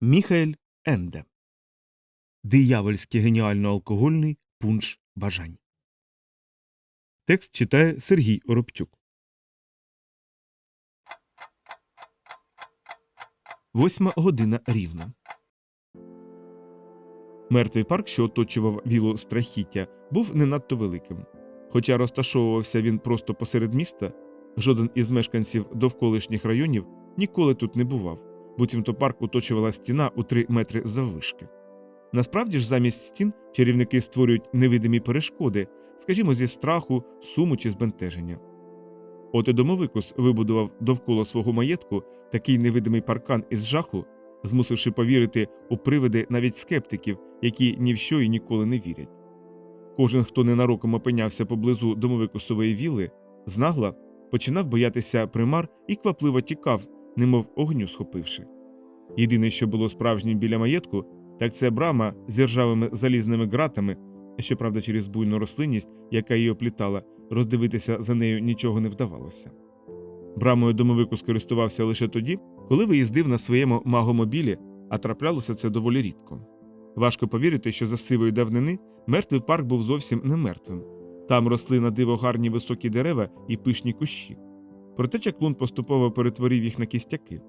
Міхаель Енде. Диявольський геніально алкогольний пунш бажань. Текст читає Сергій Оробчук. Восьма година рівно. Мертвий парк, що оточував віло страхіття, був не надто великим. Хоча розташовувався він просто посеред міста, жоден із мешканців довколишніх районів ніколи тут не бував, буцімто парк оточувала стіна у три метри заввишки. Насправді ж, замість стін чарівники створюють невидимі перешкоди, скажімо, зі страху, суму чи збентеження. От і домовикус вибудував довкола свого маєтку такий невидимий паркан із жаху, змусивши повірити у привиди навіть скептиків, які ні в що і ніколи не вірять. Кожен, хто ненароком опинявся поблизу домовикусової віли, знагла починав боятися примар і квапливо тікав, немов огню схопивши. Єдине, що було справжнім біля маєтку, так це брама з ржавими залізними ґратами, щоправда, через буйну рослинність, яка її оплітала, роздивитися за нею нічого не вдавалося. Брамою домовику скористувався лише тоді, коли виїздив на своєму магомобілі, а траплялося це доволі рідко. Важко повірити, що за сивої давнини мертвий парк був зовсім не мертвим. Там росли на диво гарні високі дерева і пишні кущі. Проте чаклун поступово перетворив їх на кістяки.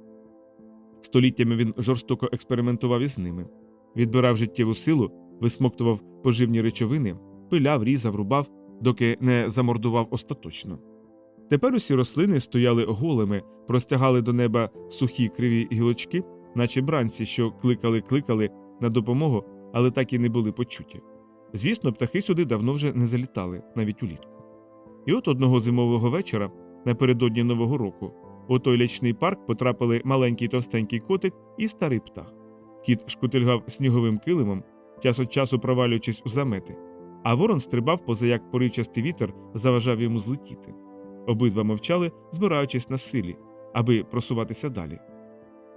Століттями він жорстоко експериментував із ними, відбирав життєву силу, висмоктував поживні речовини, пиляв, різав, рубав, доки не замордував остаточно. Тепер усі рослини стояли голими, простягали до неба сухі криві гілочки, наче бранці, що кликали-кликали на допомогу, але так і не були почуті. Звісно, птахи сюди давно вже не залітали, навіть улітку. І от одного зимового вечора, напередодні Нового року, у той лячний парк потрапили маленький товстенький котик і старий птах. Кіт шкутильгав сніговим килимом, час від часу провалюючись у замети, а ворон стрибав, поза як поривчастий вітер заважав йому злетіти. Обидва мовчали, збираючись на силі, аби просуватися далі.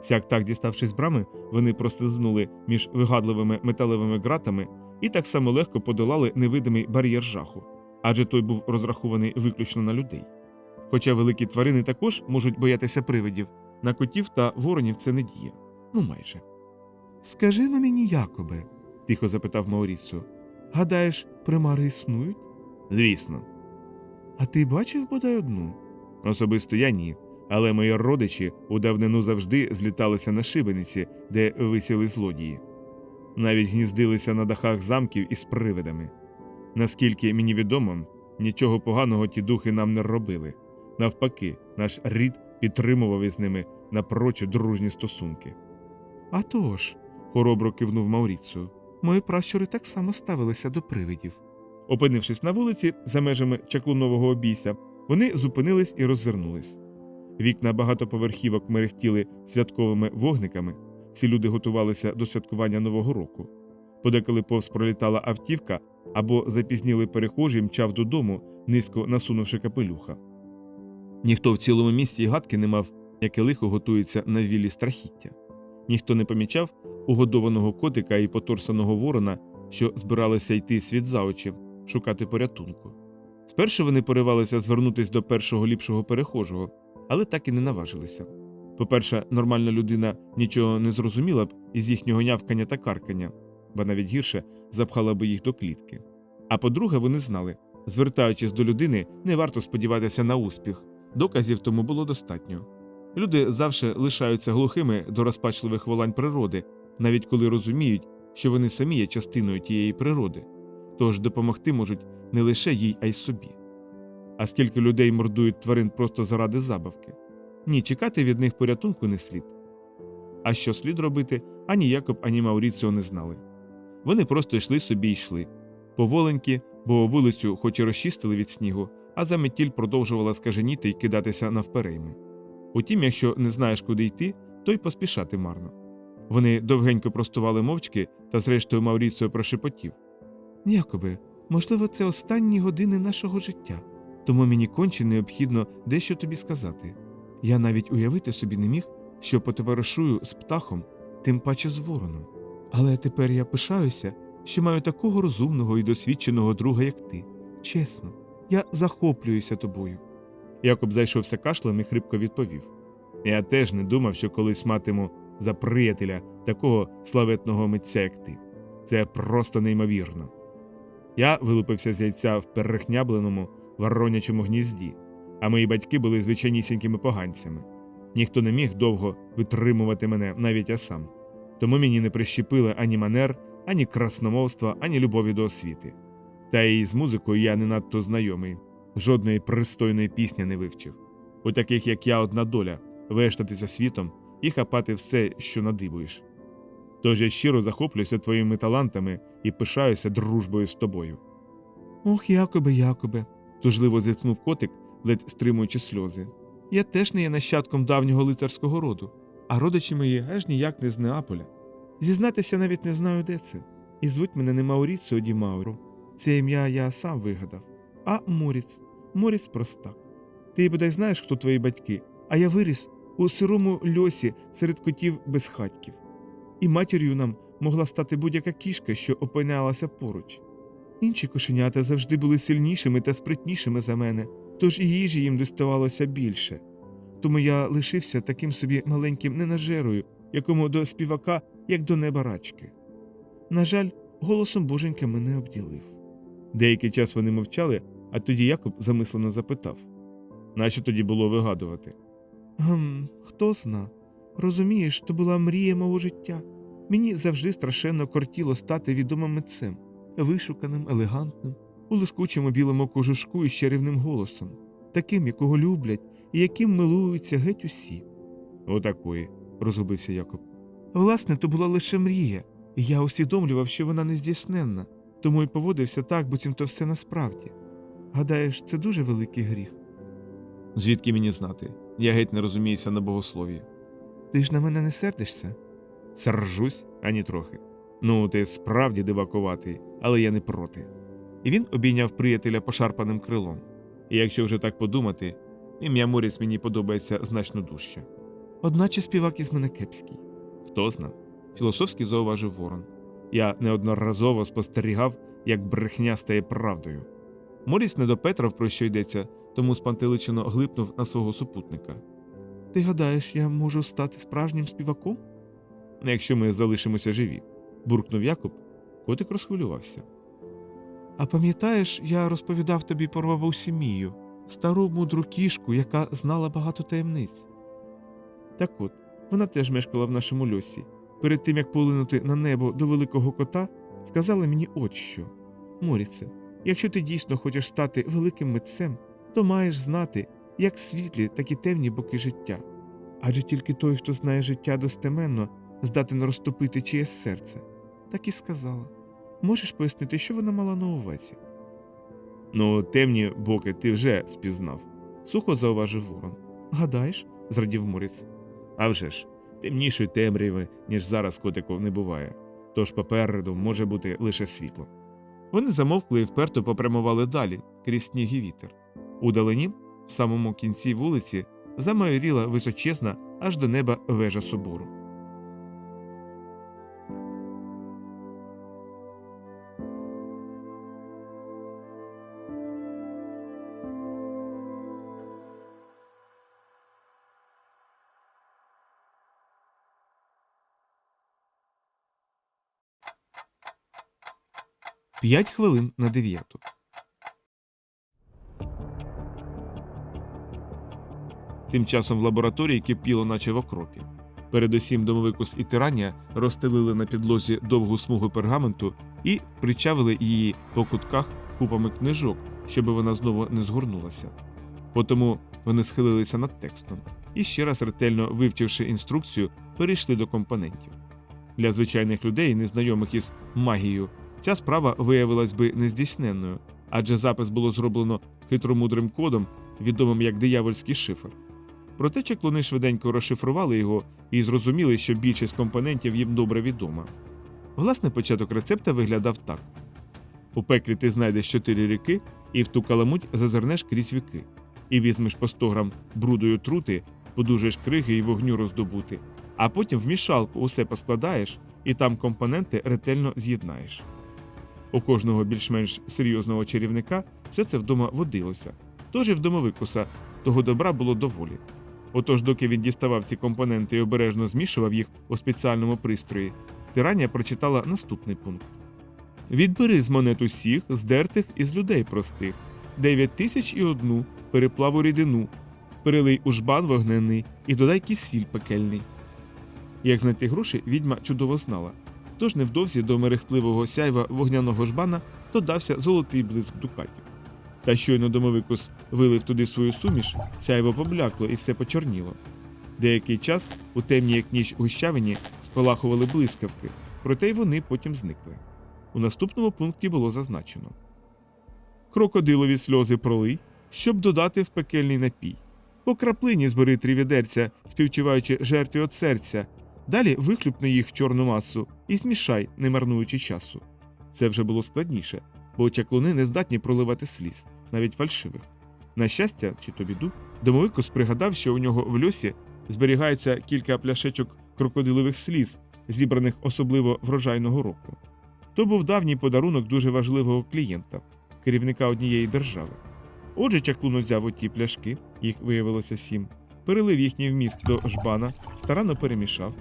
Сяк так діставшись брами, вони прослизнули між вигадливими металевими ґратами і так само легко подолали невидимий бар'єр жаху, адже той був розрахований виключно на людей. Хоча великі тварини також можуть боятися привидів, на котів та воронів це не діє. Ну майже. Скажи на мені, Якобе, тихо запитав Мауріцо. Гадаєш, примари існують? Звісно. А ти бачив бодай одну? Особисто я ні, але мої родичі у давнину завжди зліталися на шибениці, де висіли злодії. Навіть гніздилися на дахах замків із привидами. Наскільки мені відомо, нічого поганого ті духи нам не робили. Навпаки, наш рід підтримував із ними напрочуд дружні стосунки. «А тож», – хоробро кивнув Мауріцу, мої пращури так само ставилися до привидів. Опинившись на вулиці за межами чаклунового обійся, вони зупинились і роззирнулись. Вікна багатоповерхівок мерехтіли святковими вогниками, всі люди готувалися до святкування Нового року. Подеколи повз пролітала автівка або запізнілий перехожий мчав додому, низько насунувши капелюха. Ніхто в цілому місті гадки не мав, яке лихо готується на вілі страхіття. Ніхто не помічав угодованого котика і поторсаного ворона, що збиралися йти світ за очі, шукати порятунку. Спершу вони поривалися звернутися до першого ліпшого перехожого, але так і не наважилися. По-перше, нормальна людина нічого не зрозуміла б із їхнього нявкання та каркання, ба навіть гірше запхала б їх до клітки. А по-друге, вони знали, звертаючись до людини, не варто сподіватися на успіх, доказів тому було достатньо. Люди завжди лишаються глухими до розпачливих волань природи, навіть коли розуміють, що вони самі є частиною тієї природи, тож допомогти можуть не лише їй, а й собі. А скільки людей мордують тварин просто заради забавки? Ні, чекати від них порятунку не слід. А що слід робити, ані Якоб, ані Мауріціо не знали. Вони просто йшли собі й йшли. Поволеньки, бо вулицю хоч і розчистили від снігу, а заметіль продовжувала скаженіти й кидатися навперейми. Утім, якщо не знаєш, куди йти, то й поспішати марно. Вони довгенько простували мовчки, та зрештою Мауріціо прошепотів. Якобе, можливо, це останні години нашого життя, тому мені конче необхідно дещо тобі сказати. Я навіть уявити собі не міг, що потоваришую з птахом, тим паче з вороном. Але тепер я пишаюся, що маю такого розумного і досвідченого друга, як ти. Чесно, я захоплююся тобою. Якоб зайшовся кашлем і хрипко відповів. Я теж не думав, що колись матиму за приятеля такого славетного митця, як ти. Це просто неймовірно. Я вилупився з яйця в перехнябленому воронячому гнізді, а мої батьки були звичайнісінькими поганцями. Ніхто не міг довго витримувати мене, навіть я сам. Тому мені не прищепили ані манер, ані красномовства, ані любові до освіти. Та і з музикою я не надто знайомий, жодної пристойної пісні не вивчив. У таких, як я, одна доля вештатися світом і хапати все, що надибуєш. Тож я щиро захоплююся твоїми талантами і пишаюся дружбою з тобою. Ох, Якобе, Якобе, тужливо зітхнув котик, ледь стримуючи сльози. Я теж не є нащадком давнього лицарського роду, а родичі мої аж ніяк не з Неаполя. Зізнатися навіть не знаю, де це. І звуть мене не Мауріціо Ді Мауро. Це ім'я я сам вигадав. А Моріц. Моріц простак. Ти бодай знаєш, хто твої батьки, а я виріс у сирому льосі серед котів безхатьків. І матір'ю нам могла стати будь-яка кішка, що опинялася поруч. Інші кошенята завжди були сильнішими та спритнішими за мене, тож і їжі їм доставалося більше. Тому я лишився таким собі маленьким ненажерою, якому до співака, як до неба рачки. На жаль, голосом боженька мене обділив. Деякий час вони мовчали, а тоді Якоб замислено запитав Нащо тоді було вигадувати? Гм, хто зна. Розумієш, то була мрія мого життя. Мені завжди страшенно кортіло стати відомим митцем, вишуканим, елегантним, у лискучому білому кожушку із чарівним голосом, таким, якого люблять і яким милуються геть усі. Отакої, розгубився Якоб. Власне, то була лише мрія, і я усвідомлював, що вона нездійсненна, тому й поводився так, буцім то все насправді. Гадаєш, це дуже великий гріх. Звідки мені знати? Я геть не розуміюся на богослов'ї. Ти ж на мене не сердишся? Сержусь, ані трохи. Ну, ти справді дивакуватий, але я не проти. І він обійняв приятеля пошарпаним крилом. І якщо вже так подумати, ім'я Моріц мені подобається значно дужче. Одначе співак із мене кепський. Хто зна? Філософськи зауважив Ворон. Я неодноразово спостерігав, як брехня стає правдою. Моріс не допетрав, про що йдеться, тому спантеличено глипнув на свого супутника. Ти гадаєш, я можу стати справжнім співаком? Якщо ми залишимося живі, буркнув Якоб, котик розхвилювався. А пам'ятаєш, я розповідав тобі про бабусю Мію, стару мудру кішку, яка знала багато таємниць. Так от, вона теж мешкала в нашому льосі. Перед тим як полинути на небо до великого кота, сказала мені от що Моріце, якщо ти дійсно хочеш стати великим митцем, то маєш знати як світлі, так і темні боки життя. Адже тільки той, хто знає життя достеменно, здатен розтопити чиєсь серце. Так і сказала. Можеш пояснити, що вона мала на увазі? Ну, темні боки ти вже спізнав, сухо зауважив ворон. Гадаєш? зрадів Моріц. А вже ж, темнішої темряви, ніж зараз котику не буває. Тож попереду може бути лише світло. Вони замовкли і вперто попрямували далі, крізь сніг і вітер. У далині, в самому кінці вулиці, замайоріла височезна аж до неба вежа собору. П'ять хвилин на дев'яту. Тим часом в лабораторії кипіло, наче в окропі. Передусім домовикус і тирання розстелили на підлозі довгу смугу пергаменту і причавили її по кутках купами книжок, щоб вона знову не згорнулася. Потому вони схилилися над текстом і ще раз ретельно вивчивши інструкцію, перейшли до компонентів. Для звичайних людей, незнайомих із магією, ця справа виявилась би нездійсненною, адже запис було зроблено хитромудрим кодом, відомим як диявольський шифр. Проте чеклуни швиденько розшифрували його і зрозуміли, що більшість компонентів їм добре відома. Власне, початок рецепта виглядав так: у пеклі ти знайдеш чотири ріки, і в ту каламуть зазирнеш крізь віки, і візьмеш по 100 грам брудою трути, подужаєш криги і вогню роздобути, а потім в мішалку усе поскладаєш і там компоненти ретельно з'єднаєш. У кожного більш-менш серйозного чарівника все це вдома водилося, тож і в домовикуса того добра було доволі. Отож, доки він діставав ці компоненти і обережно змішував їх у спеціальному пристрої, тирання прочитала наступний пункт: Відбери з монет усіх, здертих із людей простих, дев'ять тисяч і одну, переплаву рідину, перелий у жбан вогнений і додай кисіль пекельний. Як знайти гроші, відьма чудово знала. Тож невдовзі до мерехтливого сяйва вогняного жбана додався золотий блиск дукатів. Та щойно домовикус вилив туди свою суміш, сяйво поблякло і все почорніло. Деякий час у темній як ніч гущавині спалахували блискавки, проте й вони потім зникли. У наступному пункті було зазначено Крокодилові сльози пролий, щоб додати в пекельний напій. По краплині збери три відерця, співчуваючи жертві от серця. Далі вихлюпни їх в чорну масу і змішай, не марнуючи часу. Це вже було складніше, бо чаклуни не здатні проливати сліз, навіть фальшивих. На щастя, чи то біду, домовикус пригадав, що у нього в льосі зберігається кілька пляшечок крокодилових сліз, зібраних особливо врожайного року. То був давній подарунок дуже важливого клієнта, керівника однієї держави. Отже, чаклун взяв оті пляшки, їх виявилося сім, перелив їхній вміст до жбана, старанно перемішав,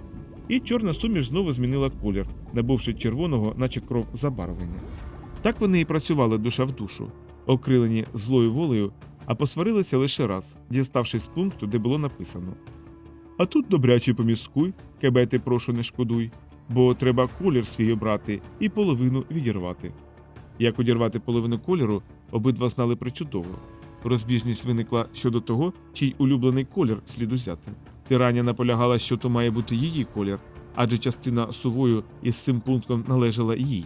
і чорна суміш знову змінила колір, набувши червоного, наче кров забарвлення. Так вони і працювали душа в душу, окрилені злою волею, а посварилися лише раз, діставшись з пункту, де було написано: А тут добряче поміскуй, кебети прошу не шкодуй, бо треба колір свій обрати і половину відірвати. Як одірвати половину кольору, обидва знали причудово. Розбіжність виникла щодо того, чий улюблений колір слід узяти. Тирання наполягала, що то має бути її колір, адже частина сувою із цим пунктом належала їй.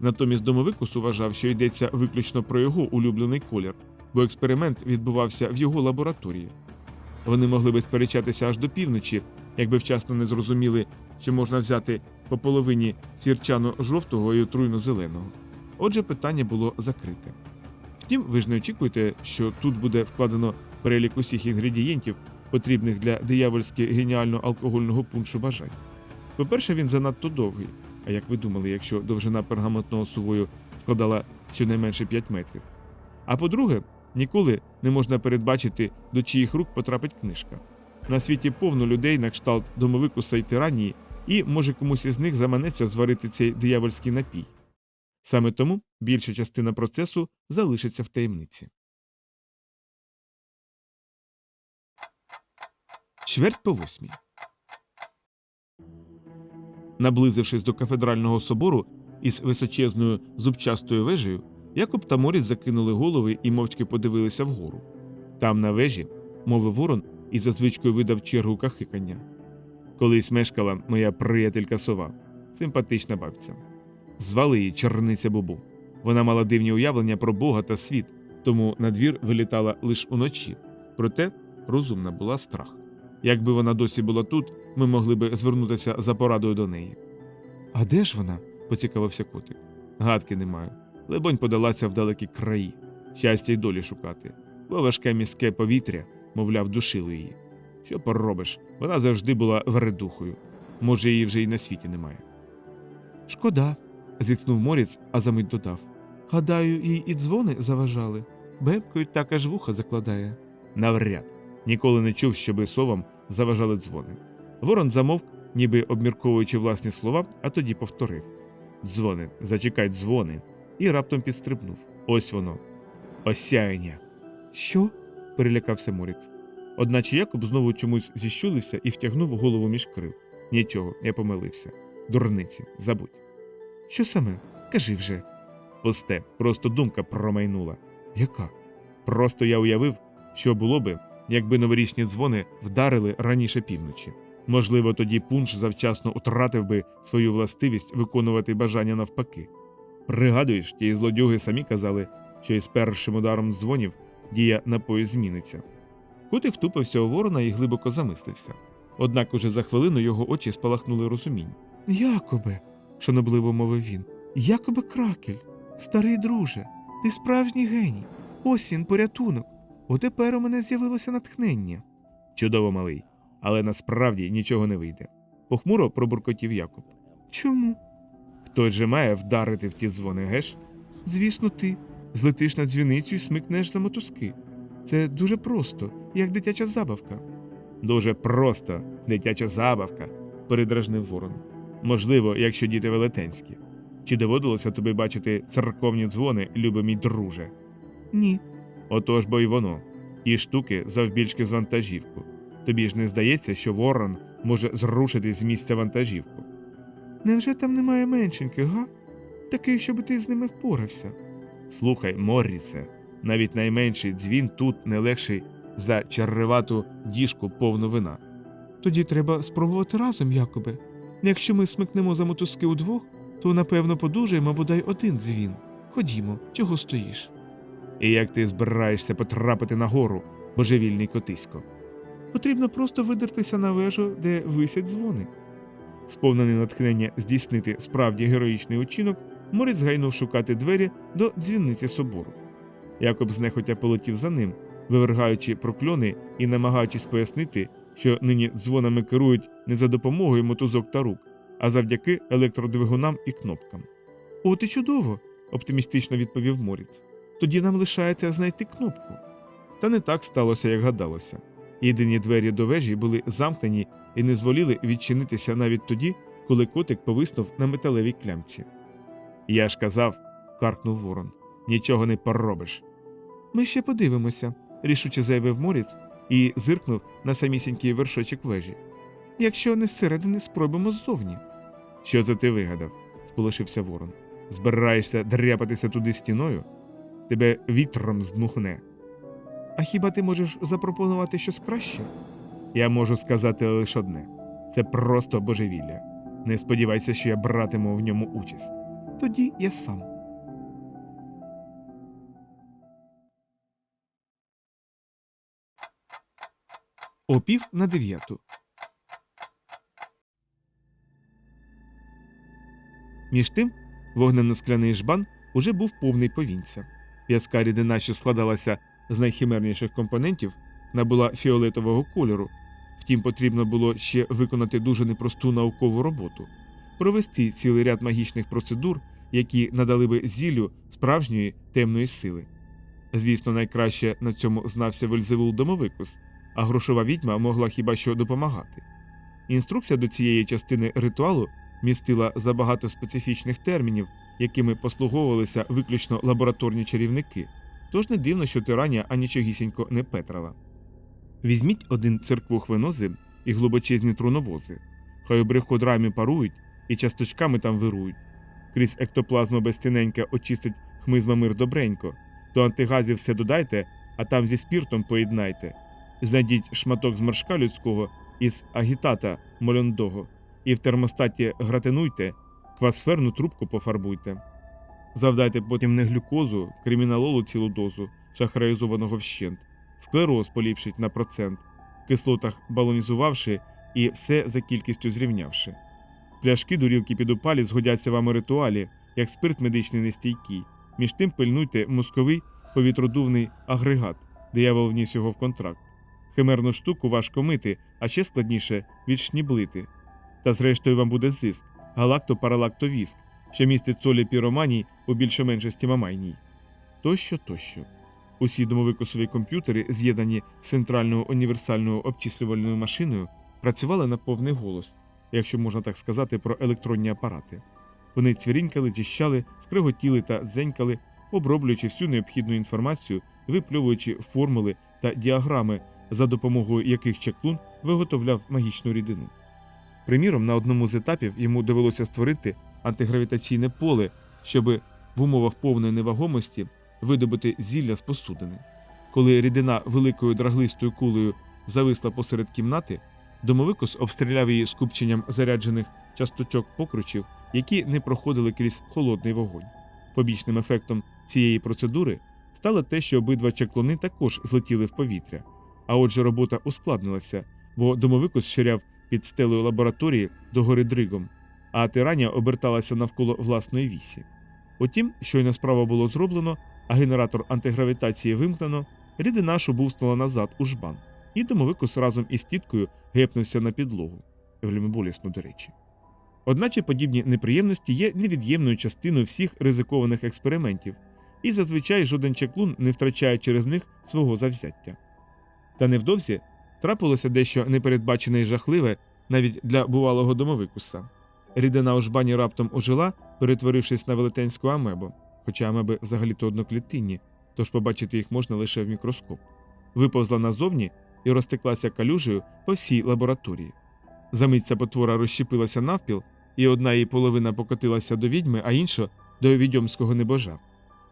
Натомість домовикус вважав, що йдеться виключно про його улюблений колір, бо експеримент відбувався в його лабораторії. Вони могли би сперечатися аж до півночі, якби вчасно не зрозуміли, що можна взяти по половині сірчано-жовтого і отруйно-зеленого. Отже, питання було закрите. Втім, ви ж не очікуєте, що тут буде вкладено перелік усіх інгредієнтів, потрібних для диявольськи геніально алкогольного пуншу бажань. По-перше, він занадто довгий. А як ви думали, якщо довжина пергаментного сувою складала щонайменше 5 метрів? А по-друге, ніколи не можна передбачити, до чиїх рук потрапить книжка. На світі повно людей на кшталт домовикуса й тиранії, і може комусь із них заманеться зварити цей диявольський напій. Саме тому більша частина процесу залишиться в таємниці. Чверть по восьмій. Наблизившись до кафедрального собору із височезною зубчастою вежею, Якоб та Моріс закинули голови і мовчки подивилися вгору. Там, на вежі, мовив ворон і за звичкою видав чергу кахикання. Колись мешкала моя приятелька сова, симпатична бабця. Звали її черниця Бубу. Вона мала дивні уявлення про Бога та світ, тому на двір вилітала лише уночі. Проте розумна була страх. Якби вона досі була тут, ми могли би звернутися за порадою до неї. А де ж вона? поцікавився котик. Гадки не маю. Лебонь подалася в далекі краї, щастя й долі шукати, бо важке міське повітря, мовляв, душило її. Що поробиш? Вона завжди була вередухою. Може, її вже й на світі немає. Шкода, зітхнув Моріц, а за мить додав. Гадаю, їй і дзвони заважали. Бебкою так аж вуха закладає. Навряд. Ніколи не чув, щоби совам заважали дзвони. Ворон замовк, ніби обмірковуючи власні слова, а тоді повторив Дзвони, зачекай дзвони. І раптом підстрибнув. Ось воно. Осяяння. Що? перелякався Моріц. Одначе Якоб знову чомусь зіщулився і втягнув голову між крил. Нічого, я помилився. Дурниці, забудь. Що саме? Кажи вже. Пусте, просто думка промайнула. Яка? Просто я уявив, що було би, якби новорічні дзвони вдарили раніше півночі. Можливо, тоді пунш завчасно втратив би свою властивість виконувати бажання навпаки. Пригадуєш, ті злодюги самі казали, що із першим ударом дзвонів дія напою зміниться. Котик втупився у ворона і глибоко замислився. Однак уже за хвилину його очі спалахнули розуміння. Якобе, шанобливо мовив він, Якобе кракель, старий друже, ти справжній геній. Ось він порятунок. Отепер у мене з'явилося натхнення. Чудово, малий, але насправді нічого не вийде. Похмуро пробуркотів Якоб. Чому? Хтось же має вдарити в ті дзвони, геш? Звісно, ти. Злетиш на дзвіницю і смикнеш за мотузки. Це дуже просто, як дитяча забавка. Дуже просто, дитяча забавка, передражнив ворон. Можливо, якщо діти велетенські. Чи доводилося тобі бачити церковні дзвони, любий мій друже? Ні. Отож бо й воно. Ті штуки завбільшки з вантажівку. Тобі ж не здається, що ворон може зрушити з місця вантажівку. Невже там немає меншеньких, га? Таких, щоб ти з ними впорався. Слухай, Моррісе, навіть найменший дзвін тут не легший за черевату діжку повну вина. Тоді треба спробувати разом, Якобе. Якщо ми смикнемо за мотузки удвох, то напевно подужаємо бодай один дзвін. Ходімо, чого стоїш? І як ти збираєшся потрапити на гору, божевільний котисько? Потрібно просто видертися на вежу, де висять дзвони. Сповнений натхнення здійснити справді героїчний учинок, Морець гайнув шукати двері до дзвінниці собору. Якоб знехотя полетів за ним, вивергаючи прокльони і намагаючись пояснити, що нині дзвонами керують не за допомогою мотузок та рук, а завдяки електродвигунам і кнопкам. От і чудово, оптимістично відповів Моріц. Тоді нам лишається знайти кнопку. Та не так сталося, як гадалося. Єдині двері до вежі були замкнені і не зволіли відчинитися навіть тоді, коли котик повиснув на металевій клямці. Я ж казав, каркнув ворон, нічого не поробиш. Ми ще подивимося, рішуче заявив Моріц і зиркнув на самісінький вершочок вежі. Якщо не зсередини, спробуємо ззовні. Що це ти вигадав? сполошився ворон. Збираєшся дряпатися туди стіною? Тебе вітром здмухне. А хіба ти можеш запропонувати щось краще? Я можу сказати лише одне це просто божевілля. Не сподівайся, що я братиму в ньому участь. Тоді я сам. Опів на дев'яту. Між тим вогненно-скляний жбан уже був повний повінця. В'язка рідина, що складалася з найхімерніших компонентів, набула фіолетового кольору. Втім, потрібно було ще виконати дуже непросту наукову роботу провести цілий ряд магічних процедур, які надали би зіллю справжньої темної сили. Звісно, найкраще на цьому знався Вельзевул Домовикус, а грошова відьма могла хіба що допомагати. Інструкція до цієї частини ритуалу містила забагато специфічних термінів, якими послуговувалися виключно лабораторні чарівники, тож не дивно, що тирання анічогісінько не петрала. Візьміть один церквух винози і глибочезні труновози, хай у бриходрамі парують і часточками там вирують. Крізь ектоплазму безціненька очистить хмизма мир добренько, до антигазів все додайте, а там зі спіртом поєднайте. Знайдіть шматок зморшка людського із агітата мольондого, і в термостаті гратинуйте, квасферну трубку пофарбуйте. Завдайте потім не глюкозу, криміналолу цілу дозу, шахраїзованого вщент, склероз поліпшить на процент, в кислотах балонізувавши і все за кількістю зрівнявши. Пляшки дурілки під опалі згодяться вам у ритуалі, як спирт медичний нестійкий. Між тим пильнуйте мозковий повітродувний агрегат, диявол вніс його в контракт. Химерну штуку важко мити, а ще складніше відшніблити. Та зрештою вам буде зиск, галакто-паралактовіск, що містить солі піроманій у більшоменшості мамайній. Тощо, тощо. Усі домовикосові комп'ютери, з'єднані з центральною універсальною обчислювальною машиною, працювали на повний голос, якщо можна так сказати, про електронні апарати. Вони цвірінькали, діщали, скриготіли та дзенькали, оброблюючи всю необхідну інформацію, випльовуючи формули та діаграми, за допомогою яких чаклун виготовляв магічну рідину. Приміром, на одному з етапів йому довелося створити антигравітаційне поле, щоб в умовах повної невагомості видобути зілля з посудини. Коли рідина великою драглистою кулею зависла посеред кімнати, домовикус обстріляв її скупченням заряджених часточок покручів, які не проходили крізь холодний вогонь. Побічним ефектом цієї процедури стало те, що обидва чаклуни також злетіли в повітря. А отже, робота ускладнилася, бо домовикус ширяв під стелею лабораторії догори дригом, а тирання оберталася навколо власної вісі. Утім, щойно справа було зроблено, а генератор антигравітації вимкнено, рідина шубувснула назад у жбан, і домовикус разом із тіткою гепнувся на підлогу. Болісно, до речі. Одначе подібні неприємності є невід'ємною частиною всіх ризикованих експериментів, і зазвичай жоден чеклун не втрачає через них свого завзяття. Та невдовзі Трапилося дещо непередбачене і жахливе навіть для бувалого домовикуса. Рідина у жбані раптом ожила, перетворившись на велетенську амебу, хоча амеби взагалі-то одноклітинні, тож побачити їх можна лише в мікроскоп. Виповзла назовні і розтеклася калюжею по всій лабораторії. Замить ця потвора розщепилася навпіл, і одна її половина покотилася до відьми, а інша до відьомського небожа.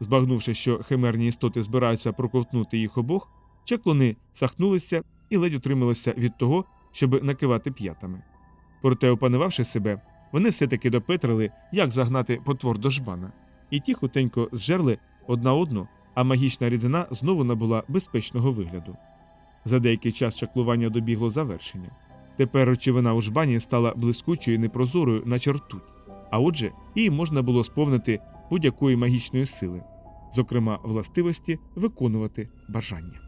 Збагнувши, що химерні істоти збираються проковтнути їх обох, чаклуни сахнулися і ледь утрималися від того, щоб накивати п'ятами. Проте, опанувавши себе, вони все-таки допетрили, як загнати потвор до жбана, і ті хутенько зжерли одна одну, а магічна рідина знову набула безпечного вигляду. За деякий час чаклування добігло завершення. Тепер речовина у жбані стала блискучою і непрозорою на ртуть, а отже, її можна було сповнити будь-якої магічної сили, зокрема властивості виконувати бажання.